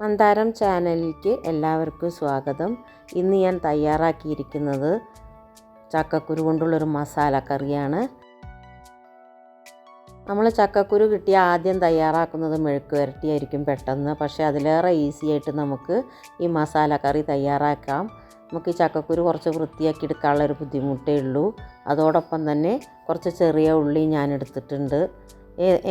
മന്ദാരം ചാനലിലേക്ക് എല്ലാവർക്കും സ്വാഗതം. ഇന്ന് ഞാൻ തയ്യാറാക്കിയിരിക്കുന്നത് ചക്കക്കുരു കൊണ്ടുള്ളൊരു മസാല കറിയാണ്. നമ്മൾ ചക്കക്കുരു കിട്ടിയ ആദ്യം തയ്യാറാക്കുന്നത് മെഴുക്ക് വരട്ടിയായിരിക്കും പെട്ടെന്ന്. പക്ഷേ അതിലേറെ ഈസി ആയിട്ട് നമുക്ക് ഈ മസാല കറി തയ്യാറാക്കാം. നമുക്ക് ഈ ചക്കക്കുരു കുറച്ച് വൃത്തിയാക്കി എടുക്കാനുള്ള ഒരു ബുദ്ധിമുട്ടേ ഉള്ളൂ. അതോടൊപ്പം തന്നെ കുറച്ച് ചെറിയ ഉള്ളി ഞാൻ എടുത്തിട്ടുണ്ട്.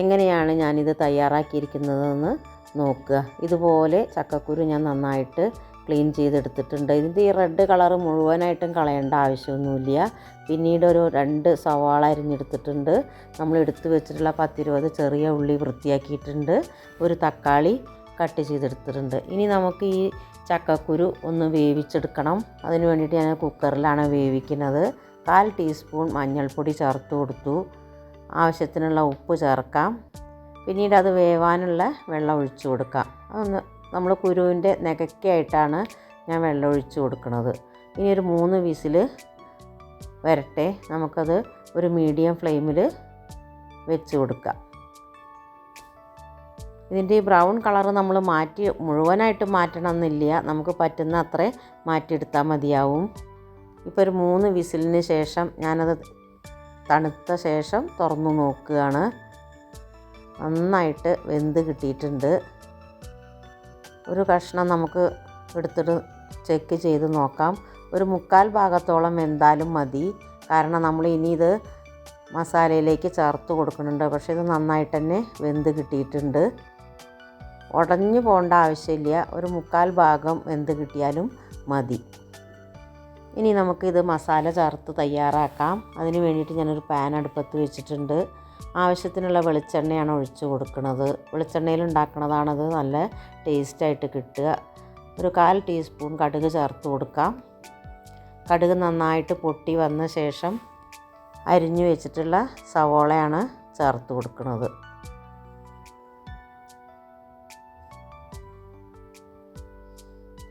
എങ്ങനെയാണ് ഞാനിത് തയ്യാറാക്കിയിരിക്കുന്നതെന്ന് നോക്കുക. ഇതുപോലെ ചക്കക്കുരു ഞാൻ നന്നായിട്ട് ക്ലീൻ ചെയ്തെടുത്തിട്ടുണ്ട്. ഇതിന്റെ ഈ റെഡ് കളർ മുഴുവനായിട്ടും കളയേണ്ട ആവശ്യമൊന്നുമില്ല. പിന്നീട് ഒരു രണ്ട് സവാള അരിഞ്ഞെടുത്തിട്ടുണ്ട്. നമ്മൾ എടുത്തു വെച്ചിട്ടുള്ള പത്തിരുപത് ചെറിയ ഉള്ളി വൃത്തിയാക്കിയിട്ടുണ്ട്. ഒരു തക്കാളി കട്ട് ചെയ്തെടുത്തിട്ടുണ്ട്. ഇനി നമുക്ക് ഈ ചക്കക്കുരു ഒന്ന് വേവിച്ചെടുക്കണം. അതിന് വേണ്ടിയിട്ട് ഞാൻ കുക്കറിലാണ് വേവിക്കുന്നത്. കാൽ ടീസ്പൂൺ മഞ്ഞൾപ്പൊടി ചേർത്ത് കൊടുത്തു. ആവശ്യത്തിനുള്ള ഉപ്പ് ചേർക്കാം. പിന്നീട് അത് വേവാനുള്ള വെള്ളം ഒഴിച്ചു കൊടുക്കാം അതൊന്ന് നമ്മൾ കുരുവിന്റെ നികക്കായിട്ടാണ് ഞാൻ വെള്ളം ഒഴിച്ചു കൊടുക്കുന്നത്. ഇനി ഒരു മൂന്ന് വിസിൽ വരട്ടെ. നമുക്കത് ഒരു മീഡിയം ഫ്ലെയിമിൽ വെച്ച് കൊടുക്കാം ഇതിന്റെ ഈ ബ്രൗൺ കളർ നമ്മൾ മാറ്റി മുഴുവനായിട്ട് മാറ്റണം എന്നില്ല നമുക്ക് പറ്റുന്ന അത്രേ മാറ്റിയെടുത്താൽ മതിയാവും. ഇപ്പോൾ ഒരു മൂന്ന് വിസിലിന് ശേഷം ഞാനത് തണുത്ത ശേഷം തുറന്നു നോക്കുകയാണ്. നന്നായിട്ട് വെന്ത് കിട്ടിയിട്ടുണ്ട്. ഒരു കഷ്ണം നമുക്ക് എടുത്തിട്ട് ചെക്ക് ചെയ്ത് നോക്കാം. ഒരു മുക്കാൽ ഭാഗത്തോളം വെന്താലും മതി. കാരണം നമ്മൾ ഇനി ഇത് മസാലയിലേക്ക് ചേർത്ത് കൊടുക്കുന്നുണ്ട്. പക്ഷേ ഇത് നന്നായിട്ട് തന്നെ വെന്ത് കിട്ടിയിട്ടുണ്ട്. ഉടഞ്ഞു പോകേണ്ട ആവശ്യമില്ല. ഒരു മുക്കാൽ ഭാഗം വെന്ത് കിട്ടിയാലും മതി. ഇനി നമുക്കിത് മസാല ചേർത്ത് തയ്യാറാക്കാം. അതിന് വേണ്ടിയിട്ട് ഞാനൊരു പാൻ അടുപ്പത്ത് വെച്ചിട്ടുണ്ട്. ആവശ്യത്തിനുള്ള വെളിച്ചെണ്ണയാണ് ഒഴിച്ച് കൊടുക്കുന്നത് വെളിച്ചെണ്ണയിൽ ഉണ്ടാക്കുന്നതാണത് നല്ല ടേസ്റ്റായിട്ട് കിട്ടുക. ഒരു കാൽ ടീസ്പൂൺ കടുക് ചേർത്ത് കൊടുക്കാം. കടുക് നന്നായിട്ട് പൊട്ടി വന്ന ശേഷം അരിഞ്ഞു വെച്ചിട്ടുള്ള സവോളയാണ് ചേർത്ത് കൊടുക്കുന്നത്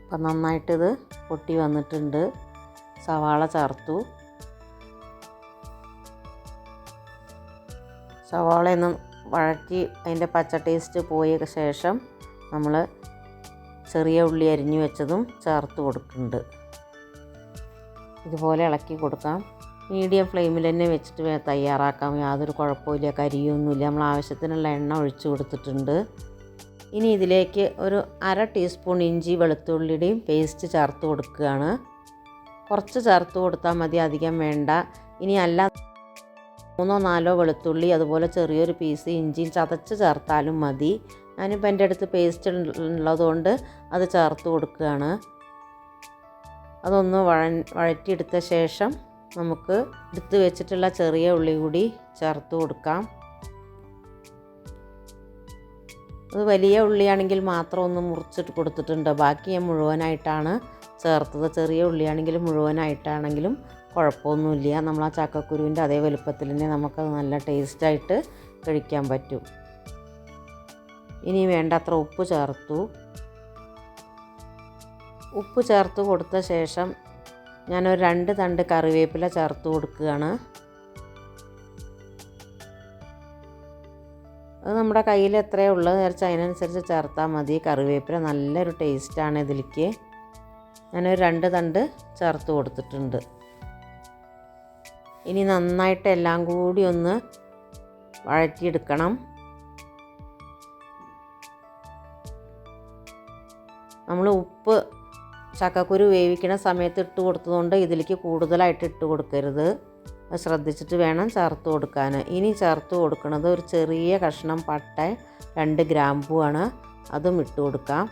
അപ്പം നന്നായിട്ടിത് പൊട്ടി വന്നിട്ടുണ്ട്. സവാള ചേർത്തു. സവാളയൊന്നും വഴറ്റി അതിന്റെ പച്ച ടേസ്റ്റ് പോയ ശേഷം നമ്മൾ ചെറിയ ഉള്ളി അരിഞ്ഞു വെച്ചതും ചേർത്ത് കൊടുക്കുന്നുണ്ട്. ഇതുപോലെ ഇളക്കി കൊടുക്കാം. മീഡിയം ഫ്ലെയിമിൽ തന്നെ വെച്ചിട്ട് തയ്യാറാക്കാം. യാതൊരു കുഴപ്പമില്ല കരിയൊന്നുമില്ല. നമ്മൾ ആവശ്യത്തിനുള്ള എണ്ണ ഒഴിച്ചു കൊടുത്തിട്ടുണ്ട്. ഇനി ഇതിലേക്ക് ഒരു അര ടീസ്പൂൺ ഇഞ്ചി വെളുത്തുള്ളിയുടെയും പേസ്റ്റ് ചേർത്ത് കൊടുക്കുകയാണ്. കുറച്ച് ചേർത്ത് കൊടുത്താൽ മതി അധികം വേണ്ട. ഇനി അല്ല മൂന്നോ നാലോ വെളുത്തുള്ളി അതുപോലെ ചെറിയൊരു പീസ് ഇഞ്ചിയും ചതച്ച് ചേർത്താലും മതി. ഞാനിപ്പോൾ എന്റെ അടുത്ത് പേസ്റ്റ് ഉള്ളതുകൊണ്ട് അത് ചേർത്ത് കൊടുക്കുകയാണ്. അതൊന്ന് വഴ വഴറ്റിയെടുത്ത ശേഷം നമുക്ക് എടുത്ത് വെച്ചിട്ടുള്ള ചെറിയ ഉള്ളി കൂടി ചേർത്ത് കൊടുക്കാം. അത് വലിയ ഉള്ളിയാണെങ്കിൽ മാത്രം ഒന്ന് മുറിച്ചിട്ട് കൊടുത്തിട്ടുണ്ട്. ബാക്കി ഞാൻ മുഴുവനായിട്ടാണ് ചേർത്തത്. ചെറിയ ഉള്ളിയാണെങ്കിലും മുഴുവനായിട്ടാണെങ്കിലും കുഴപ്പമൊന്നുമില്ല. നമ്മൾ ആ ചക്കക്കുരുവിന്റെ അതേ വലുപ്പത്തിൽ തന്നെ നമുക്കത് നല്ല ടേസ്റ്റായിട്ട് കഴിക്കാൻ പറ്റും. ഇനി വേണ്ടത്ര ഉപ്പ് ചേർത്തു. ഉപ്പ് ചേർത്ത് കൊടുത്ത ശേഷം ഞാനൊരു രണ്ട് തണ്ട് കറിവേപ്പില ചേർത്ത് കൊടുക്കുകയാണ്. അത് നമ്മുടെ കയ്യിൽ എത്രയേ ഉള്ളത് വിചാരിച്ചാൽ അതിനനുസരിച്ച് ചേർത്താൽ മതി. കറിവേപ്പില നല്ലൊരു ടേസ്റ്റാണ് ഇതിലേക്ക്. ഞാനൊരു രണ്ട് തണ്ട് ചേർത്ത് കൊടുത്തിട്ടുണ്ട്. ഇനി നന്നായിട്ട് എല്ലാം കൂടി ഒന്ന് വഴറ്റിയെടുക്കണം. നമ്മൾ ഉപ്പ് ചക്കക്കുരു വേവിക്കുന്ന സമയത്ത് ഇട്ട് കൊടുത്തതുകൊണ്ട് ഇതിലേക്ക് കൂടുതലായിട്ട് ഇട്ട് കൊടുക്കരുത്. ശ്രദ്ധിച്ചിട്ട് വേണം ചേർത്ത് കൊടുക്കാൻ. ഇനി ചേർത്ത് കൊടുക്കുന്നത് ഒരു ചെറിയ കഷ്ണം പട്ട രണ്ട് ഗ്രാമ്പുവാണ്. അതും ഇട്ട് കൊടുക്കാം.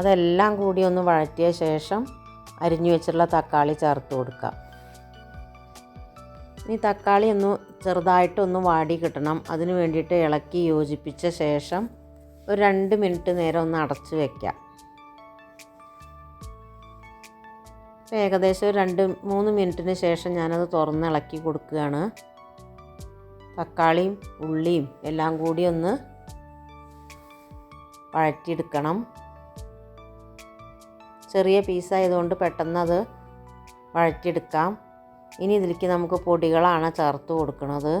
അതെല്ലാം കൂടി ഒന്ന് വഴറ്റിയ ശേഷം അരിഞ്ഞു വെച്ചിട്ടുള്ള തക്കാളി ചേർത്ത് കൊടുക്കുക. ഇനി തക്കാളി ഒന്ന് ചെറുതായിട്ടൊന്ന് വാടി കിട്ടണം. അതിന് വേണ്ടിയിട്ട് ഇളക്കി യോജിപ്പിച്ച ശേഷം ഒരു രണ്ട് മിനിറ്റ് നേരം ഒന്ന് അടച്ചു വയ്ക്കാം ഇപ്പം ഏകദേശം രണ്ട് മൂന്ന് മിനിറ്റിന് ശേഷം ഞാനത് തുറന്ന് ഇളക്കി കൊടുക്കുകയാണ്. തക്കാളിയും ഉള്ളിയും എല്ലാം കൂടി ഒന്ന് വഴറ്റിയെടുക്കണം. ചെറിയ പീസായതുകൊണ്ട് പെട്ടെന്ന് അത് വഴറ്റിയെടുക്കാം. ഇനി ഇതിലേക്ക് നമുക്ക് പൊടികളാണ് ചേർത്ത് കൊടുക്കുന്നത്.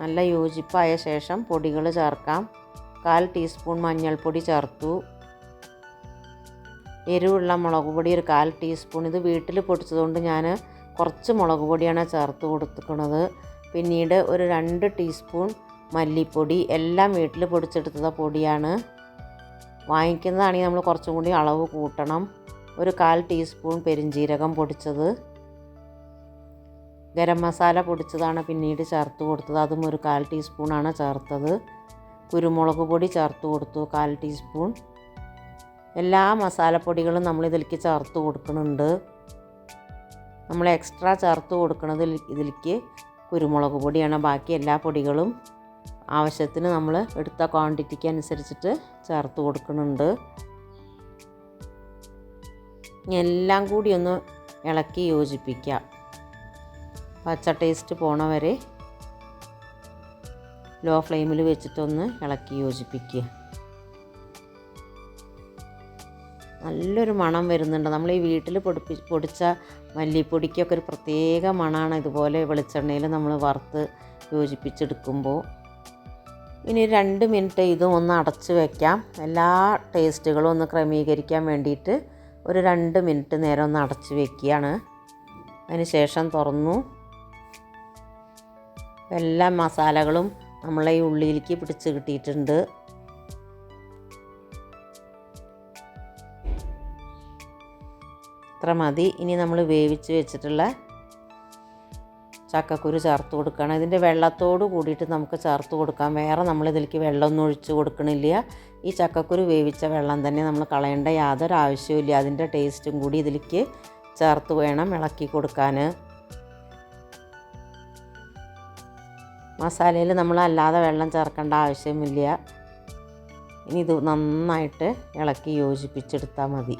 നല്ല യോജിപ്പായ ശേഷം പൊടികൾ ചേർക്കാം. കാൽ ടീസ്പൂൺ മഞ്ഞൾപ്പൊടി ചേർത്തു. എരിവുള്ള മുളക് പൊടി ഒരു കാൽ ടീസ്പൂൺ ഇത് വീട്ടിൽ പൊടിച്ചതുകൊണ്ട് ഞാൻ കുറച്ച് മുളക് പൊടിയാണ് ചേർത്ത് കൊടുത്തിരിക്കുന്നത് പിന്നീട് ഒരു രണ്ട് ടീസ്പൂൺ മല്ലിപ്പൊടി. എല്ലാം വീട്ടിൽ പൊടിച്ചെടുത്ത പൊടിയാണ്. വാങ്ങിക്കുന്നതാണെങ്കിൽ നമ്മൾ കുറച്ചും കൂടി അളവ് കൂട്ടണം. ഒരു കാൽ ടീസ്പൂൺ പെരിഞ്ജീരകം പൊടിച്ചത്. ഗരം മസാല പൊടിച്ചതാണ് പിന്നീട് ചേർത്ത് കൊടുത്തത്. അതും ഒരു കാൽ ടീസ്പൂണാണ് ചേർത്തത്. കുരുമുളക് പൊടി ചേർത്ത് കൊടുത്തു കാൽ ടീസ്പൂൺ. എല്ലാ മസാലപ്പൊടികളും നമ്മൾ ഇതിലേക്ക് ചേർത്ത് കൊടുക്കുന്നുണ്ട്. നമ്മൾ എക്സ്ട്രാ ചേർത്ത് കൊടുക്കുന്നത് ഇതിലേക്ക് കുരുമുളക് പൊടിയാണ്. ബാക്കി എല്ലാ പൊടികളും ആവശ്യത്തിന് നമ്മൾ എടുത്ത ക്വാണ്ടിറ്റിക്ക് അനുസരിച്ചിട്ട് ചേർത്ത് കൊടുക്കുന്നുണ്ട്. എല്ലാം കൂടി ഒന്ന് ഇളക്കി യോജിപ്പിക്കാം പച്ച ടേസ്റ്റ് പോണ വരെ ലോ ഫ്ലെയിമിൽ വെച്ചിട്ടൊന്ന് ഇളക്കി യോജിപ്പിക്കുക. നല്ലൊരു മണം വരുന്നുണ്ട്. നമ്മൾ ഈ വീട്ടിൽ പൊടിപ്പി പൊടിച്ച മല്ലിപ്പൊടിക്കൊക്കെ ഒരു പ്രത്യേക മണമാണ് ഇതുപോലെ വെളിച്ചെണ്ണയിൽ നമ്മൾ വറുത്ത് യോജിപ്പിച്ചെടുക്കുമ്പോൾ. ഇനി രണ്ട് മിനിറ്റ് ഇതും ഒന്ന് അടച്ച് വയ്ക്കാം എല്ലാ ടേസ്റ്റുകളും ഒന്ന് ക്രമീകരിക്കാൻ വേണ്ടിയിട്ട് ഒരു രണ്ട് മിനിറ്റ് നേരം ഒന്ന് അടച്ച് വെക്കുകയാണ്. അതിന് ശേഷം തുറന്നു. എല്ലാ മസാലകളും നമ്മളെ ഈ ഉള്ളിയിലേക്ക് പിടിച്ച് കിട്ടിയിട്ടുണ്ട്. ഇത്ര മതി. ഇനി നമ്മൾ വേവിച്ച് വെച്ചിട്ടുള്ള ചക്കക്കുരു ചേർത്ത് കൊടുക്കണം ഇതിന്റെ വെള്ളത്തോട് കൂടിയിട്ട് നമുക്ക് ചേർത്ത് കൊടുക്കാം. വേറെ നമ്മൾ ഇതിലേക്ക് വെള്ളമൊന്നും ഒഴിച്ച് കൊടുക്കണില്ല. ഈ ചക്കക്കുരു വേവിച്ച വെള്ളം തന്നെ നമ്മൾ കളയേണ്ട യാതൊരു ആവശ്യമില്ല അതിന്റെ ടേസ്റ്റും കൂടി ഇതിലേക്ക് ചേർത്ത് വേണം ഇളക്കി കൊടുക്കാൻ. മസാലയിൽ നമ്മൾ അല്ലാതെ വെള്ളം ചേർക്കേണ്ട ആവശ്യമില്ല. ഇനി ഇത് നന്നായിട്ട് ഇളക്കി യോജിപ്പിച്ചെടുത്താൽ മതി.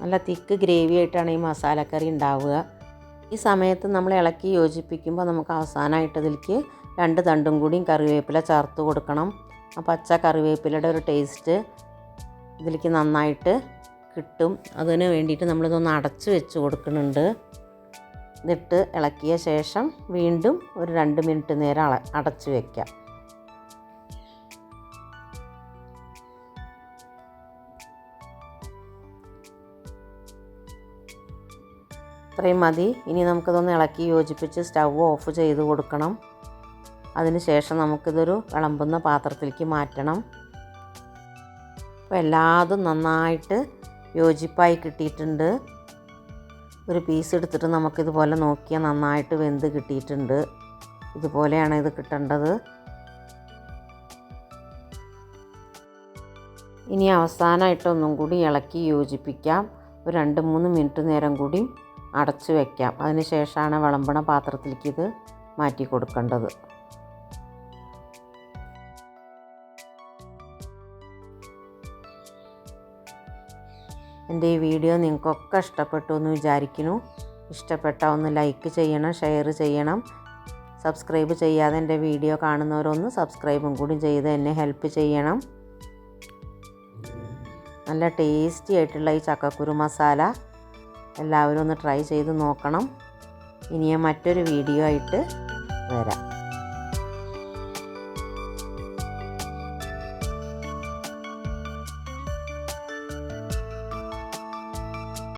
നല്ല തിക്ക് ഗ്രേവി ആയിട്ടാണ് ഈ മസാലക്കറി ഉണ്ടാവുക. ഈ സമയത്ത് നമ്മൾ ഇളക്കി യോജിപ്പിക്കുമ്പോൾ നമുക്ക് അവസാനമായിട്ട് അതിലേക്ക് രണ്ട് തണ്ടും കൂടിയും കറിവേപ്പില ചേർത്ത് കൊടുക്കണം. ആ പച്ച കറിവേപ്പിലയുടെ ഒരു ടേസ്റ്റ് ഇതിലേക്ക് നന്നായിട്ട് കിട്ടും. അതിന് വേണ്ടിയിട്ട് നമ്മളിതൊന്ന് അടച്ച് വെച്ച് കൊടുക്കുന്നുണ്ട്. എന്നിട്ട് ഇളക്കിയ ശേഷം വീണ്ടും ഒരു രണ്ട് മിനിറ്റ് നേരം അടച്ച് വയ്ക്കാം ഇത്രയും മതി. ഇനി നമുക്കിതൊന്ന് ഇളക്കി യോജിപ്പിച്ച് സ്റ്റൗ ഓഫ് ചെയ്ത് കൊടുക്കണം. അതിനുശേഷം നമുക്കിതൊരു വിളമ്പുന്ന പാത്രത്തിലേക്ക് മാറ്റണം. അപ്പോൾ എല്ലാതും നന്നായിട്ട് യോജിപ്പായി കിട്ടിയിട്ടുണ്ട്. ഒരു പീസ് എടുത്തിട്ട് നമുക്കിതുപോലെ നോക്കിയാൽ നന്നായിട്ട് വെന്ത് കിട്ടിയിട്ടുണ്ട്. ഇതുപോലെയാണ് ഇത് കിട്ടേണ്ടത്. ഇനി അവസാനമായിട്ട് ഒന്നും കൂടി ഇളക്കി യോജിപ്പിക്കാം. ഒരു രണ്ട് മൂന്ന് മിനിറ്റ് നേരം കൂടി അടച്ചു വയ്ക്കാം അതിന് ശേഷമാണ് വിളമ്പണ പാത്രത്തിലേക്ക് ഇത് മാറ്റി കൊടുക്കേണ്ടത്. എന്റെ ഈ വീഡിയോ നിങ്ങൾക്കൊക്കെ ഇഷ്ടപ്പെട്ടു എന്ന് വിചാരിക്കുന്നു. ഇഷ്ടപ്പെട്ട ഒന്ന് ലൈക്ക് ചെയ്യണം ഷെയർ ചെയ്യണം. സബ്സ്ക്രൈബ് ചെയ്യാതെ എന്റെ വീഡിയോ കാണുന്നവരൊന്ന് സബ്സ്ക്രൈബും കൂടി ചെയ്ത് എന്നെ ഹെൽപ്പ് ചെയ്യണം. നല്ല ടേസ്റ്റി ആയിട്ടുള്ള ഈ ചക്കക്കുരു മസാല. എല്ലാവരും ഒന്ന് ട്രൈ ചെയ്ത് നോക്കണം. ഇനി ഞാൻ മറ്റൊരു വീഡിയോ ആയിട്ട് വരാം.